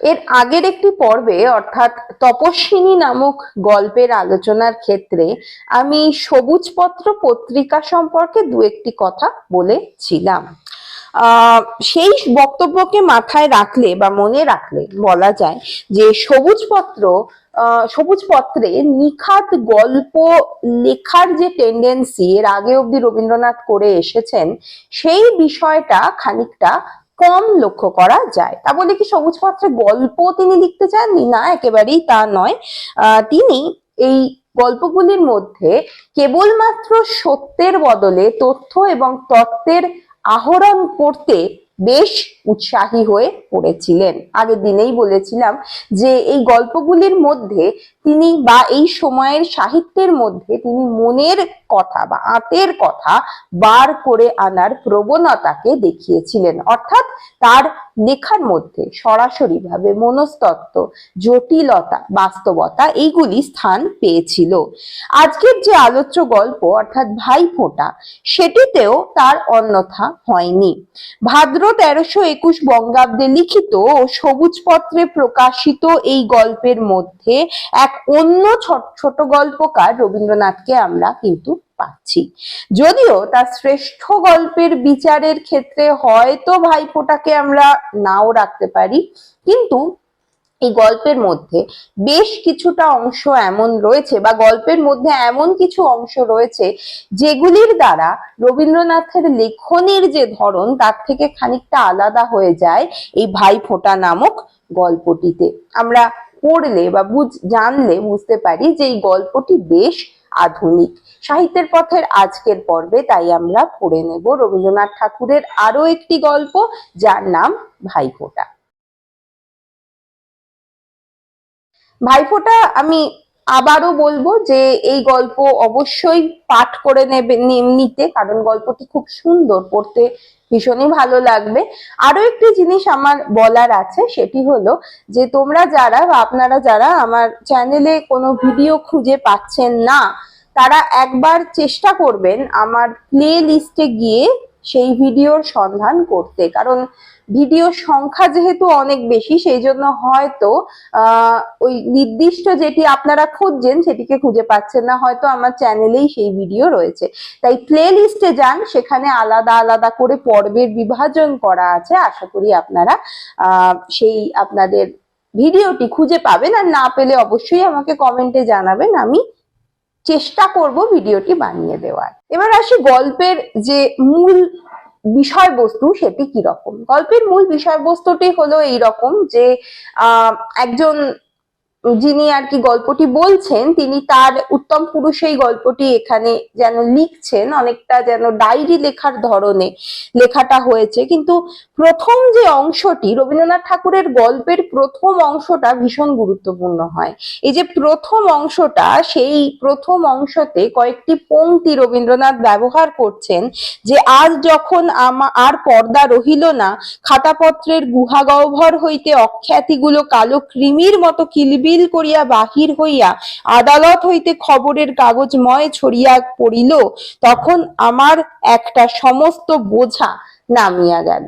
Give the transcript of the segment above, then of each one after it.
এর আগের একটি পর্বে অর্থাৎ তপস্বিনী নামক গল্পের আলোচনার ক্ষেত্রে আমি সবুজপত্র পত্রিকা সম্পর্কে দু একটি কথা বলেছিলাম। সেই বক্তব্যকে মাথায় রাখলে বা মনে রাখলে বলা যায় যে সবুজপত্র আহ, সবুজপত্রে নিখাত গল্প লেখার যে টেন্ডেন্সি এর আগে অব্দি রবীন্দ্রনাথ করে এসেছেন সেই বিষয়টা খানিকটা কম লক্ষ্য করা যায়। তা বলে কি সবুজ পাত্রে গল্প তিনি লিখতে চাননি না, একেবারেই তা নয়। তিনি এই গল্পগুলির মধ্যে কেবলমাত্র সত্যের বদলে তথ্য এবং তত্ত্বের আহরণ করতে বেশ উৎসাহী হয়ে পড়েছিলেন। আগের দিনেই বলেছিলাম যে এই গল্পগুলির মধ্যে তিনি বা এই সময়ের সাহিত্যের মধ্যে তিনি মনের কথা বা আতের কথা বার করে আনার প্রবণতাকে দেখিয়েছিলেন। অর্থাৎ তার লেখার মধ্যে সরাসরি ভাবে মনস্তত্ত্ব, জটিলতা, বাস্তবতা এইগুলি স্থান পেয়েছিল। আজকের যে আলোচ্য গল্প অর্থাৎ ভাইফোঁটা, সেটিতেও তার অন্যথা হয়নি। ভাদ্র তেরোশো একুশ বঙ্গাব্দে লিখিত ও সবুজপত্রে প্রকাশিত এই গল্পের মধ্যে এক অন্য ছোট- ছোট গল্পকার রবীন্দ্রনাথকে আমরা কিন্তু পাচ্ছি। যদিও তার শ্রেষ্ঠ গল্পের বিচারের ক্ষেত্রে হয়তো ভাইফোঁটাকে আমরা নাও রাখতে পারি, কিন্তু এই গল্পের মধ্যে বেশ কিছুটা অংশ এমন রয়েছে বা গল্পের মধ্যে এমন কিছু অংশ রয়েছে যেগুলির দ্বারা রবীন্দ্রনাথের লেখনের যে ধরন, তার থেকে খানিকটা আলাদা হয়ে যায় এই ভাইফোঁটা নামক গল্পটিতে। আমরা পড়লে বা বুঝ, জানলে বুঝতে পারি যে এই গল্পটি বেশ আধুনিক। সাহিত্যের পথের আজকের পর্বে তাই আমরা পড়ে নেব রবীন্দ্রনাথ ঠাকুরের আরও একটি গল্প, যার নাম ভাইফোঁটা। ভাইফোঁটা আমি আবারও বলব যে এই গল্প অবশ্যই পাঠ করে নেবে নিতে, কারণ গল্পটি খুব সুন্দর, পড়তে ভীষণই ভালো লাগবে। আরও একটি জিনিস আমার বলার আছে, সেটি হলো যে তোমরা যারা বা আপনারা যারা আমার চ্যানেলে কোনো ভিডিও খুঁজে পাচ্ছেন না, তারা একবার চেষ্টা করবেন আমার প্লে লিস্টে গিয়ে সেই ভিডিওর সন্ধান করতে। কারণ ভিডিওর সংখ্যা যেহেতু অনেক বেশি, সেই জন্য হয়তো ওই নির্দিষ্ট যেটি আপনারা খুঁজছেন সেটিকে খুঁজে পাচ্ছেন না। হয়তো আমার চ্যানেলেই সেই ভিডিও রয়েছে। তাই প্লে লিস্টে যান, সেখানে আলাদা আলাদা করে পর্বের বিভাজন করা আছে। আশা করি আপনারা সেই আপনাদের ভিডিওটি খুঁজে পাবেন। আর না পেলে অবশ্যই আমাকে কমেন্টে জানাবেন, আমি চেষ্টা করব ভিডিওটি বানিয়ে দেওয়ার। এবার আসি গল্পের যে মূল বিষয়বস্তু সেটি কীরকম? গল্পের মূল বিষয়বস্তুটি হলো এই রকম যে একজন যিনি আর কি গল্পটি বলছেন, তিনি তার উত্তম পুরুষ এই গল্পটি এখানে যেন লিখছেন, অনেকটা যেন ডায়েরি লেখার ধরনে লেখাটা হয়েছে। কিন্তু প্রথম যে অংশটি, রবীন্দ্রনাথ ঠাকুরের গল্পের প্রথম অংশটা ভীষণ গুরুত্বপূর্ণ হয়। এই যে প্রথম অংশটা, সেই প্রথম অংশতে কয়েকটি পংক্তি রবীন্দ্রনাথ ব্যবহার করছেন যে, আজ যখন আমা, আর পর্দা রহিল না, খাতাপত্রের গুহাগহ্বর হইতে অখ্যাতিগুলো কালো কৃমির মতো কিলবিল করিয়া বাহির হইয়া আদালত হইতে খবরের কাগজময় ছড়িয়া পড়িল, তখন আমার একটা সমস্ত বোঝা নামিয়া গেল।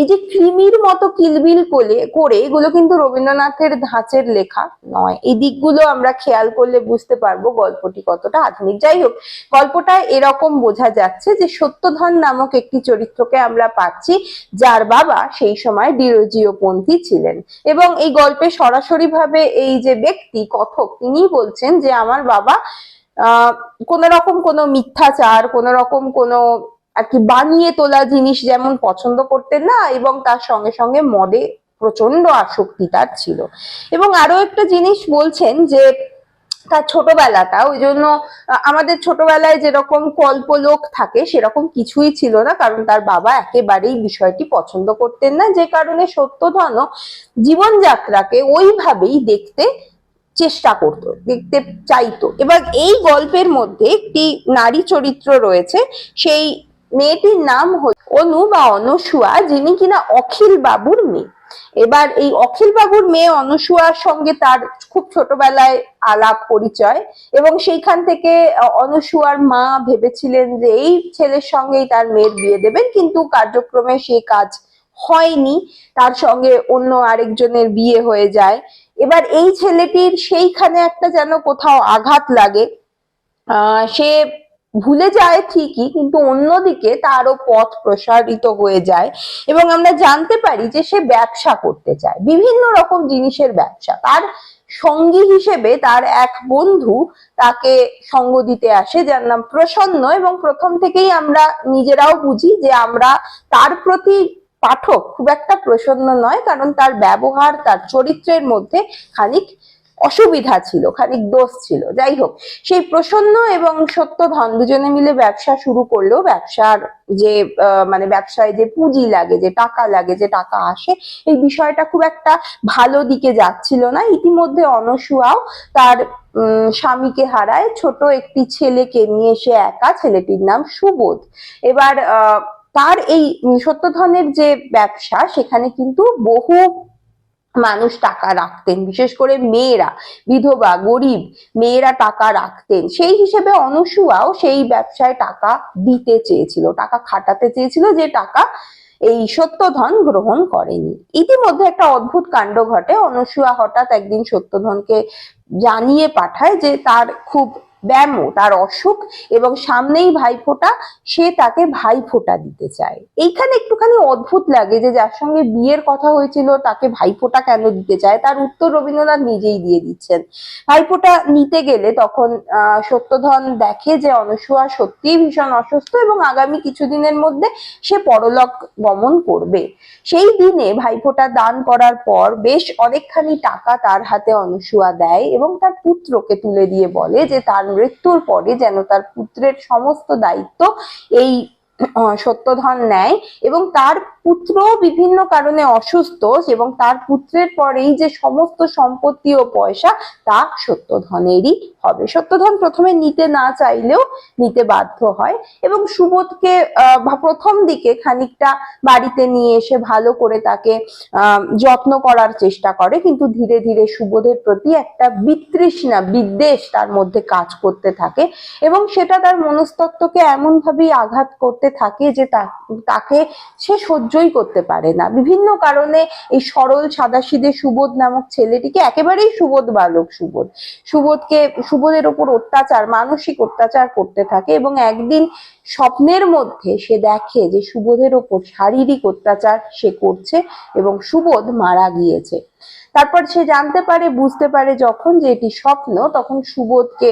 এই যে কৃমির মতো কিলবিল করে করে, এগুলো কিন্তু রবীন্দ্রনাথের ধাঁচের লেখা নয়। এই দিকগুলো আমরা খেয়াল করলে বুঝতে পারব গল্পটি কতটা আধুনিক। যাই হোক, গল্পটা এরকম বোঝা যাচ্ছে যে সত্যধন নামক একটি চরিত্রকে আমরা পাচ্ছি যার বাবা সেই সময় ডিরোজিওপন্থী ছিলেন। এবং এই গল্পে সরাসরি ভাবে এই যে ব্যক্তি, কথক তিনি বলছেন যে আমার বাবা, আহ কোন রকম কোনো মিথ্যাচার কোন রকম কোনো আর কি বানিয়ে তোলা জিনিস যেমন পছন্দ করতেন না, এবং তার সঙ্গে সঙ্গে মদে প্রচণ্ড আসক্তি তার ছিল। এবং আরও একটা জিনিস বলছেন যে, তার ছোটবেলাটা, ওই জন্য আমাদের ছোটবেলায় যেরকম কল্পলোক থাকে, সেরকম কিছুই ছিল না, কারণ তার বাবা একেবারেই বিষয়টি পছন্দ করতেন না, যে কারণে সত্যধন জীবনযাত্রাকে ওইভাবেই দেখতে চেষ্টা করতো, দেখতে চাইতো। এবার এই গল্পের মধ্যে একটি নারী চরিত্র রয়েছে, সেই মেয়েটির নাম হল অনু বা অনসুয়া, যিনি কিনা অখিল বাবুর মেয়ে। এবার এই অখিল বাবুর মেয়ে অনসুয়ার সঙ্গে তার খুব ছোটবেলায় আলাপ পরিচয় এবং সেইখান থেকে অনসুয়ার মা ভেবেছিলেন যে এই ছেলের সঙ্গেই তার মেয়ের বিয়ে দেবেন, কিন্তু কার্যক্রমে সেই কাজ হয়নি। তার সঙ্গে অন্য আরেকজনের বিয়ে হয়ে যায়। এবার এই ছেলেটির সেইখানে একটা যেন কোথাও আঘাত লাগে। সে ভুলে যায় ঠিকই, কিন্তু অন্যদিকে তারও পথ প্রসারিত হয়ে যায় এবং আমরা জানতে পারি যে সে ব্যবসা করতে চায়, বিভিন্ন রকম জিনিসের ব্যবসা। তার সঙ্গী হিসেবে তার এক বন্ধু তাকে সঙ্গ দিতে আসে, যার নাম প্রসন্ন এবং প্রথম থেকেই আমরা নিজেরাও বুঝি যে আমরা তার প্রতি পাঠক খুব একটা প্রসন্ন নয়, কারণ তার ব্যবহার, তার চরিত্রের মধ্যে খানিক অসুবিধা ছিল, খানিক দোষ ছিল। যাই হোক, সেই প্রসন্ন এবং সত্যধন দুজনে মিলে ব্যবসা শুরু করল ব্যবসার যে মানে ব্যবসায় যে পুঁজি লাগে, যে টাকা লাগে, যে টাকা আসে, এই বিষয়টা খুব একটা ভালো দিকে যাচ্ছিল না। ইতিমধ্যে অনসুয়াও তার স্বামীকে হারায়। ছোট একটি ছেলেকে নিয়ে এসে একা, ছেলেটির নাম সুবোধ। এবার তার এই সত্যধনের যে ব্যবসা, সেখানে কিন্তু বহু মানুষ টাকা রাখতেন, বিশেষ করে মেয়েরা, বিধবা, গরিব, মেয়েরা টাকা রাখতেন। সেই হিসেবে অনুসুয়াও সেই ব্যবসায় টাকা দিতে চেয়েছিল, টাকা খাটাতে চেয়েছিল যে টাকা এই সত্যধন গ্রহণ করেনি। ইতিমধ্যে একটা অদ্ভুত কাণ্ড ঘটে। অনসুয়া হঠাৎ একদিন সত্যধনকে জানিয়ে পাঠায় যে তার খুব ব্যামো, তার অসুখ এবং সামনেই ভাইফোঁটা, সে তাকে ভাইফোঁটা দিতে চায়। এইখানে একটুখানি অদ্ভুত লাগে যে যার সঙ্গে বিয়ের কথা হয়েছিল, তাকে ভাইফোঁটা কেন দিতে চায়? তার উত্তর রবীন্দ্রনাথ নিজেই দিয়ে দিচ্ছেন। ভাইফোঁটা নিতে গেলে তখন সত্যধন দেখে যে অনসুয়া সত্যিই ভীষণ অসুস্থ এবং আগামী কিছুদিনের মধ্যে সে পরলোক গমন করবে। সেই দিনে ভাইফোঁটা দান করার পর বেশ অনেকখানি টাকা তার হাতে অনসুয়া দেয় এবং তার পুত্রকে তুলে দিয়ে বলে যে তার মৃত্যুর পরে যেন তার পুত্রের সমস্ত দায়িত্ব এই সত্যধন নেয় এবং তার পুত্র বিভিন্ন কারণে অসুস্থ এবং তার পুত্রের পরেই যে সমস্ত সম্পত্তি ও পয়সা তা সত্যধনেরই হবে। সত্যধন প্রথমে নিতে না চাইলেও নিতে বাধ্য হয় এবং সুবোধকে প্রথম দিকে খানিকটা বাড়িতে নিয়ে এসে ভালো করে তাকে যত্ন করার চেষ্টা করে, কিন্তু ধীরে ধীরে সুবোধের প্রতি একটা বিতৃষ্ণা, বিদ্বেষ তার মধ্যে কাজ করতে থাকে এবং সেটা তার মনস্তত্ত্বকে এমন ভাবেই আঘাত করতে থাকে যে তাকে সে সহ্যই করতে পারে না। বিভিন্ন কারণে এই সরল সাদাসিধে সুবোধ নামক ছেলেটিকে একেবারেই সুবোধ বালক সুবোধ। সুবোধকে সুবোধের ওপর অত্যাচার, মানসিক অত্যাচার করতে থাকে এবং একদিন স্বপ্নের মধ্যে সে দেখে যে সুবোধের ওপর শারীরিক অত্যাচার সে করছে এবং সুবোধ মারা গিয়েছে। তারপর সে জানতে পারে, বুঝতে পারে যখন যে এটি স্বপ্ন, তখন সুবোধকে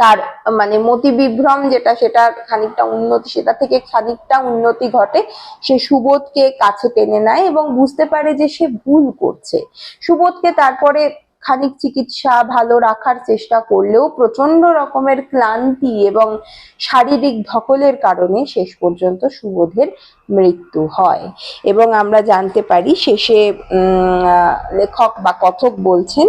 তার মানে মতি বিভ্রম যেটা, সেটা খানিকটা উন্নতি, সেটা থেকে খানিকটা উন্নতি ঘটে। সে সুবোধকে কাছে টেনে নেয় এবং বুঝতে পারে যে সে ভুল করছে। সুবোধকে তারপরে খানিক চিকিৎসা ভালো রাখার চেষ্টা করলেও প্রচণ্ড রকমের ক্লান্তি এবং শারীরিক ধকলের কারণে শেষ পর্যন্ত সুবোধের মৃত্যু হয়। এবং আমরা জানতে পারি শেষে লেখক বা কথক বলছেন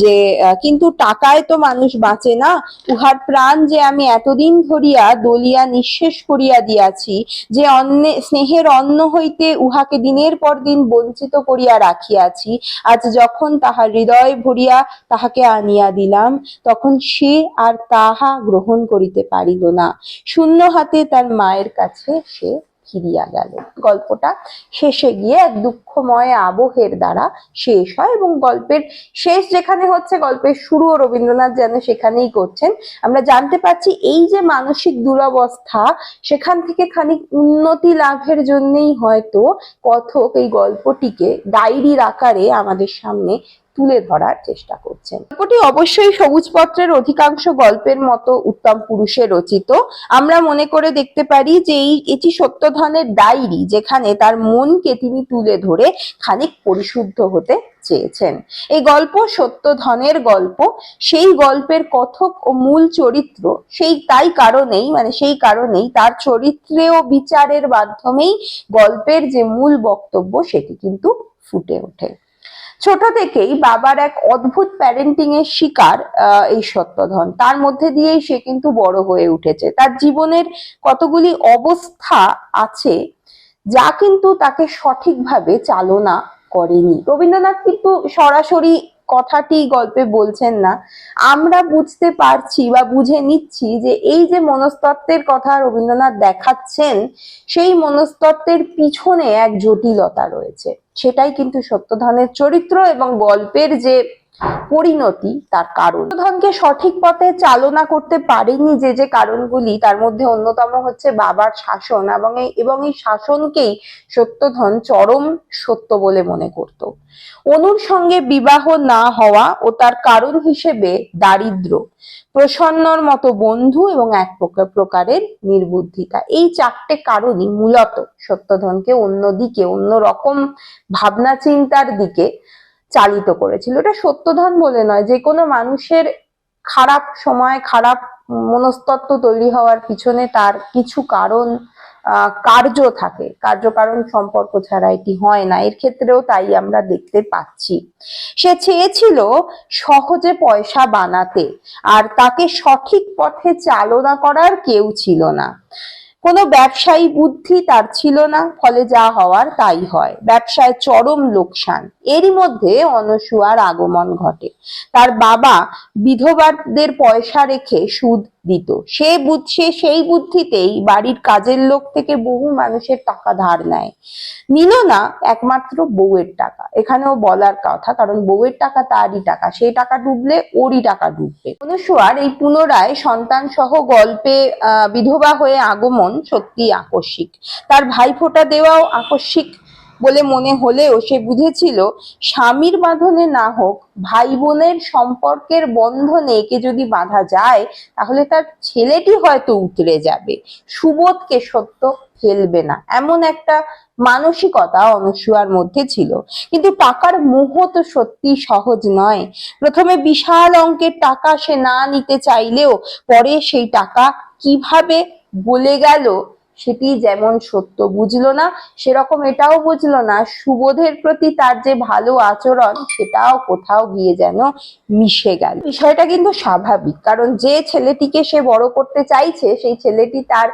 যে কিন্তু টাকায় তো মানুষ বাঁচে না। উহার প্রাণ যে আমি এতদিন ধরিয়া দলিয়া নিঃশেষ করিয়া দিয়াছি, যে অন্নে, স্নেহের অন্ন হইতে উহাকে দিনের পর দিন বঞ্চিত করিয়া রাখিয়াছি, আজ যখন তাহার হৃদয় ভরিয়া তাহাকে আনিয়া দিলাম, তখন সে আর তাহা গ্রহণ করিতে পারিল না। শূন্য হাতে তার মায়ের কাছে সে ফিরিয়া গেল। গল্পটা শেষে গিয়ে এক দুঃখময় আবহের দ্বারা শেষ হয় এবং গল্পের শেষ যেখানে হচ্ছে, গল্পের শুরুও রবীন্দ্রনাথ যেন সেখানেই করছেন। আমরা জানতে পারছি এই যে মানসিক দুরবস্থা, সেখান থেকে খানিক উন্নতি লাভের জন্যই হয়তো কথক এই গল্পটিকে ডায়েরির আকারে আমাদের সামনে তুলে ধরার চেষ্টা করছেন। গল্পটি অবশ্যই সবুজ পত্রের অধিকাংশ গল্পের মতো উত্তম পুরুষে রচিত। আমরা মনে করে দেখতে পারি যে এই, এটি সত্যধনের ডায়েরি যেখানে তার মনকে তিনি তুলে ধরে খানিক পরিশুদ্ধ হতে চেয়েছেন। এই গল্প সত্যধনের গল্প। সেই গল্পের কথক ও মূল চরিত্র সেই তাই কারণেই মানে সেই কারণেই তার চরিত্রে ও বিচারের মাধ্যমেই গল্পের যে মূল বক্তব্য সেটি কিন্তু ফুটে ওঠে। ছোট থেকেই বাবার এক অদ্ভুত প্যারেন্টিং এর শিকার এই সত্যধন। তার মধ্যে দিয়েই সে কিন্তু বড় হয়ে উঠেছে। তার জীবনের কতগুলি অবস্থা আছে, যা কিন্তু তাকে সঠিকভাবে চালনা করেনি। রবীন্দ্রনাথ কিন্তু সরাসরি কথাটি গল্পে বলছেন না। আমরা বুঝতে পারছি বা বুঝে নিচ্ছি যে এই যে মনস্তত্ত্বের কথা রবীন্দ্রনাথ দেখাচ্ছেন, সেই মনস্তত্ত্বের পিছনে এক জটিলতা রয়েছে। সেটাই কিন্তু সত্যধনের চরিত্র এবং গল্পের যে পরিণতি তার কারণ। সত্যধনকে সঠিক পথে চালনা করতে পারেনি যে যে কারণগুলি, তার মধ্যে অন্যতম হচ্ছে বাবার শাসন এবং এবং এই শাসনকেই সত্যধন চরম সত্য বলে মনে করত। অনুর সঙ্গে বিবাহ না হওয়া ও তার কারণ হিসেবে দারিদ্র, প্রসন্নর মতো বন্ধু এবং এক প্রকার প্রকারের নির্বুদ্ধিতা। এই চারটে কারণই মূলত সত্যধনকে অন্যদিকে অন্য রকম ভাবনা চিন্তার দিকে চালিত করেছিল। এটা সত্যধন বলে নয়, যে কোনো মানুষের খারাপ সময়, খারাপ মনস্তত্ব তৈরি হওয়ার পিছনে তার কিছু কারণ কার্য থাকে। কার্যকারণ সম্পর্ক ছাড়া এটি হয় না। এর ক্ষেত্রেও তাই আমরা দেখতে পাচ্ছি। সে চেয়েছিল সহজে পয়সা বানাতে, আর তাকে সঠিক পথে চালনা করার কেউ ছিল না। কোনো ব্যবসায়ী বুদ্ধি তার ছিল না, ফলে যা হওয়ার তাই হয়। ব্যবসায় চরম লোকসান। এরই মধ্যে অনসুয়ার আগমন ঘটে। তার বাবা বিধবাদের পয়সা রেখে সুদ দিত। সে সে সেই বুদ্ধিতেই বাড়ির কাজের লোক থেকে বহু মানুষের টাকা ধার নেয়। নিল না একমাত্র বউয়ের টাকা। এখানেও বলার কথা, কারণ বউয়ের টাকা তারই টাকা। সেই টাকা ডুবলে ওরই টাকা ডুববে। অনুসুয়ার এই পুনরায় সন্তান সহ গল্পে বিধবা হয়ে আগমন সত্যি আকস্মিক। তার ভাইফোঁটা দেওয়াও আকস্মিক বলে মনে হলেও সে বুঝেছিল স্বামীর বাঁধনে না হোক ভাই বোনের সম্পর্কের বন্ধনে একে যদি বাঁধা যায়, তাহলে তার ছেলেটি হয়তো উতরে যাবে। সুবোধকে সত্য ফেলবে না। এমন একটা মানসিকতা অনুসুয়ার মধ্যে ছিল। কিন্তু টাকার মোহ তো সত্যি সহজ নয়। প্রথমে বিশাল অঙ্কের টাকা সে না নিতে চাইলেও পরে সেই টাকা কীভাবে বলে গেল, সেটি যেমন সত্য বুঝলো না, সেরকম এটাও বুঝলো না, সুবোধের প্রতি তার যে ভালো আচরণ, সেটাও কোথাও গিয়ে যেন মিশে গেল। বিষয়টা কিন্তু স্বাভাবিক, কারণ যে ছেলেটিকে সে বড় করতে চাইছে, সেই ছেলেটি তার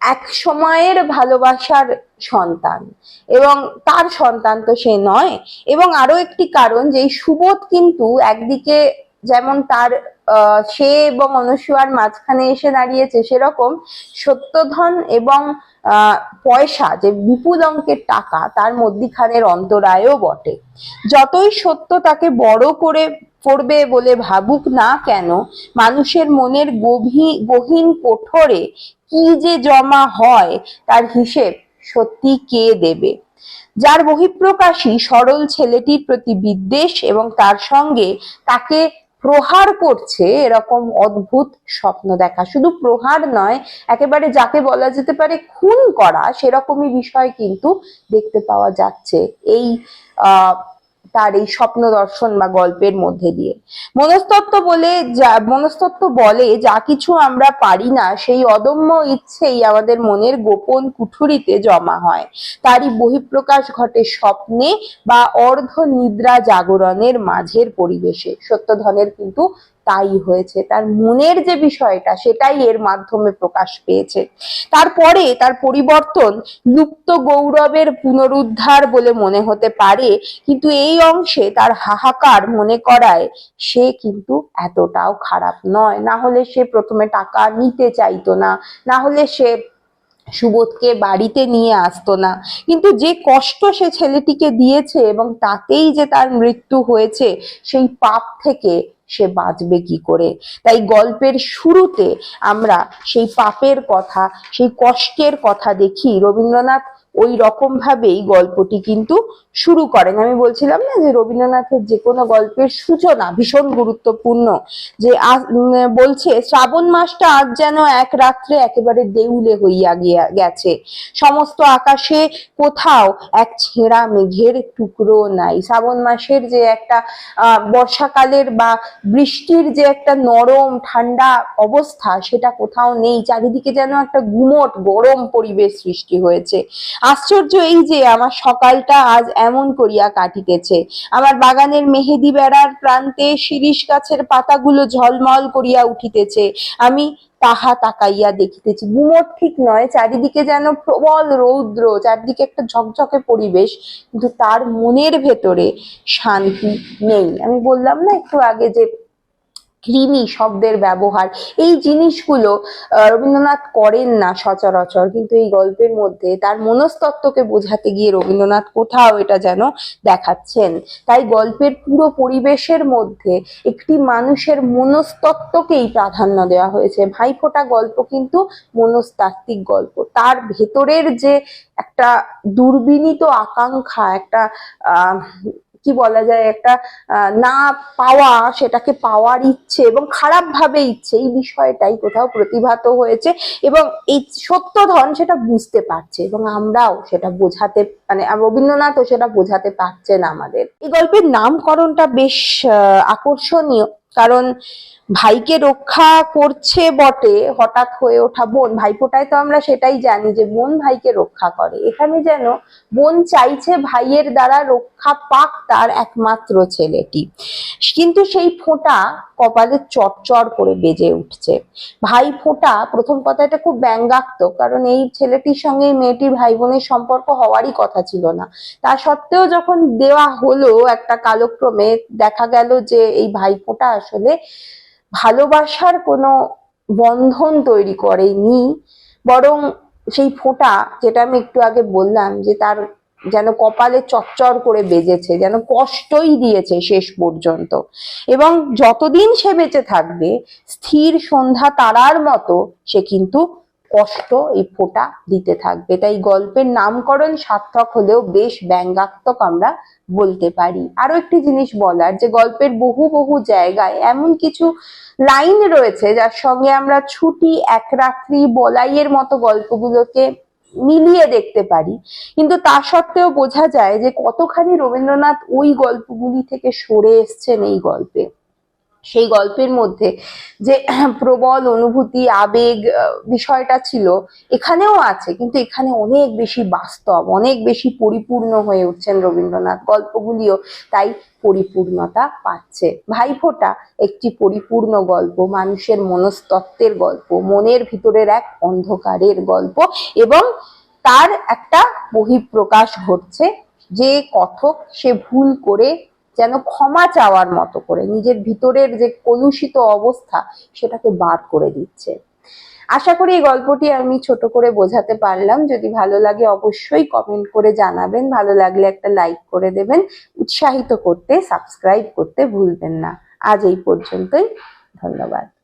এক সময়ের ভালোবাসার সন্তান। এবং তার সন্তান তো সে নয়। এবং আরও একটি কারণ যে সুবোধ কিন্তু একদিকে যেমন তার সে এবং অনুসুয়ার মাঝখানে এসে দাঁড়িয়েছে সেরকম সত্যধন এবং পয়সা, যে বিপুল অঙ্কের টাকা, তার মধ্যিখানের অন্তরায়ও বটে। যতই সত্য তাকে বড় করে করবে বলে ভাবুক না কেন, মানুষের মনের গভীর গহীন কোঠরে কি যে জমা হয়, তার হিসেব সত্যি কে দেবে? যার বহিঃপ্রকাশী সরল ছেলেটির প্রতি বিদ্বেষ এবং তার সঙ্গে তাকে প্রহার করছে এরকম অদ্ভুত স্বপ্ন দেখা। শুধু প্রহার নয়, একেবারে যাকে বলা যেতে পারে খুন করা, সেরকমই বিষয় কিন্তু দেখতে পাওয়া যাচ্ছে। এই, আহ তার এই স্বপ্ন দর্শন বা গল্পের মধ্যে দিয়ে। মনস্তত্ত্ব বলে যা, মনস্তত্ত্ব বলে যা কিছু আমরা পারি না, সেই অদম্য ইচ্ছেই আমাদের মনের গোপন কুঠুরিতে জমা হয়। তারই বহিঃপ্রকাশ ঘটে স্বপ্নে বা অর্ধ নিদ্রা জাগরণের মাঝের পরিবেশে। সত্যধনের কিন্তু তাই হয়েছে। তার মনের যে বিষয়টা, সেটাই এর মাধ্যমে প্রকাশ পেয়েছে। তারপরে তার পরিবর্তন লুপ্ত গৌরবের পুনরুদ্ধার বলে মনে হতে পারে, কিন্তু এই অংশে তার হাহাকার মনে করায় সে কিন্তু এতটাও খারাপ নয়। না হলে সে প্রথমে টাকা নিতে চাইতো না না হলে সে সুবোধকে বাড়িতে নিয়ে আসতো না। কিন্তু যে কষ্ট সে ছেলেটিকে দিয়েছে এবং তাতেই যে তার মৃত্যু হয়েছে, সেই পাপ থেকে সে বাঁচবে কি করে? তাই গল্পের শুরুতে আমরা সেই পাপের কথা, সেই কষ্টের কথা দেখি। রবীন্দ্রনাথ ওই রকম ভাবেই গল্পটি কিন্তু শুরু করেন। আমি বলছিলাম না যে রবীন্দ্রনাথের যে কোনো গল্পের সূচনা ভীষণ গুরুত্বপূর্ণ। যে বলছে, শ্রাবণ মাসটা আজ যেন এক রাত্রে একেবারে দেউলে হইয়া গিয়া, গেছে। সমস্ত আকাশে কোথাও এক ছেঁড়া মেঘের টুকরো নাই। শ্রাবণ মাসের যে একটা বর্ষাকালের বা বৃষ্টির যে একটা নরম, ঠান্ডা অবস্থা, সেটা কোথাও নেই। চারিদিকে যেন একটা গুমট, গরম পরিবেশ সৃষ্টি হয়েছে। আশ্চর্য এই যে, আমার সকালটা আজ এমন করিয়া কাটিতেছে। আমার বাগানের মেহেদি বেড়ার প্রান্তে শিরিষ গাছের পাতাগুলো ঝলমল করিয়া উঠিতেছে। আমি তাহা তাকাইয়া দেখিতেছি। গুমোট ঠিক নয়, চারিদিকে যেন প্রবল রৌদ্র, চারিদিকে একটা ঝকঝকে পরিবেশ, কিন্তু তার মনের ভেতরে শান্তি নেই। আমি বললাম না একটু আগে যে কৃমি শব্দের ব্যবহার। এই জিনিসগুলো রবীন্দ্রনাথ করেন না সচরাচর, কিন্তু এই গল্পের মধ্যে তার মনস্তত্ত্বকে বোঝাতে গিয়ে রবীন্দ্রনাথ কোথাও এটা যেন দেখাচ্ছেন। তাই গল্পের পুরো পরিবেশের মধ্যে একটি মানুষের মনস্তত্ত্বকেই প্রাধান্য দেওয়া হয়েছে। ভাইফোঁটা গল্প কিন্তু মনস্তাত্ত্বিক গল্প। তার ভেতরের যে একটা দুর্বিনীত আকাঙ্ক্ষা, একটা কি বলা যায়, একটা না পাওয়া, সেটাকে পাওয়ার ইচ্ছে এবং খারাপ ভাবে ইচ্ছে, এই বিষয়টাই কোথাও প্রতিভাত হয়েছে এবং এই সত্যধন সেটা বুঝতে পারছে এবং আমরাও সেটা বোঝাতে মানে রবীন্দ্রনাথও সেটা বোঝাতে পারছেন আমাদের। এই গল্পের নামকরণটা বেশ আকর্ষণীয় কারণ ভাইকে রক্ষা করছে বটে, হঠাৎ হয়ে ওঠা বোন। ভাইফোঁটায় তো আমরা সেটাই জানি যে বোন ভাইকে রক্ষা করে। এখানে যেন বোন চাইছে ভাইয়ের দ্বারা রক্ষা পাক তার একমাত্র ছেলেটি। কিন্তু সেই ফোঁটা কপালে চটচর করে বেজে উঠছে। ভাই ফোঁটা প্রথম কথা এটা খুব ব্যঙ্গাত্মক কারণ এই ছেলেটির সঙ্গে এই মেয়েটির ভাই বোনের সম্পর্ক হওয়ারই কথা ছিল না। তা সত্ত্বেও যখন দেওয়া হলো একটা কালক্রমে, দেখা গেল যে এই ভাই ফোঁটা আসলে ভালোবাসার কোনো বন্ধন তৈরি করেনি, বরং সেই ফোঁটা যেটা আমি একটু আগে বললাম যে তার যেন কপালে চচ্চর করে বেজেছে, যেন কষ্টই দিয়েছে শেষ পর্যন্ত। এবং যতদিন সে বেঁচে থাকবে, স্থির সন্ধ্যা তারার মতো সে কিন্তু কষ্ট এই ফোঁটা দিতে থাকবে। তাই গল্পের নামকরণ সার্থক হলেও বেশ ব্যঙ্গাত্মক আমরা বলতে পারি। আরও একটি জিনিস বলার, যে গল্পের বহু বহু জায়গায় এমন কিছু লাইন রয়েছে, যার সঙ্গে আমরা ছুটি এক রাত্রি বলাইয়ের মতো গল্পগুলোকে মিলিয়ে দেখতে পারি। কিন্তু তা সত্ত্বেও বোঝা যায় যে কতখানি রবীন্দ্রনাথ ওই গল্পগুলি থেকে সরে এসছেন এই গল্পে। সেই গল্পের মধ্যে যে প্রবল অনুভূতি, আবেগ বিষয়টা ছিল, এখানেও আছে, কিন্তু এখানে অনেক বেশি বাস্তব, অনেক বেশি পরিপূর্ণ হয়ে উঠছেন রবীন্দ্রনাথ। গল্পগুলিও তাই পরিপূর্ণতা পাচ্ছে। ভাইফোঁটা একটি পরিপূর্ণ গল্প, মানুষের মনস্তত্ত্বের গল্প, মনের ভিতরের এক অন্ধকারের গল্প, এবং তার একটা বহিঃপ্রকাশ ঘটছে। যে কথক সে ভুল করে যেন ক্ষমা চাওয়ার মতো করে নিজের ভিতরের যে কলুষিত অবস্থা সেটাকে বাদ করে দিচ্ছে। আশা করি এই গল্পটি আমি ছোট করে বোঝাতে পারলাম। যদি ভালো লাগে অবশ্যই কমেন্ট করে জানাবেন। ভালো লাগলে একটা লাইক করে দেবেন। উৎসাহিত করতে সাবস্ক্রাইব করতে ভুলবেন না। আজ এই পর্যন্তই। ধন্যবাদ।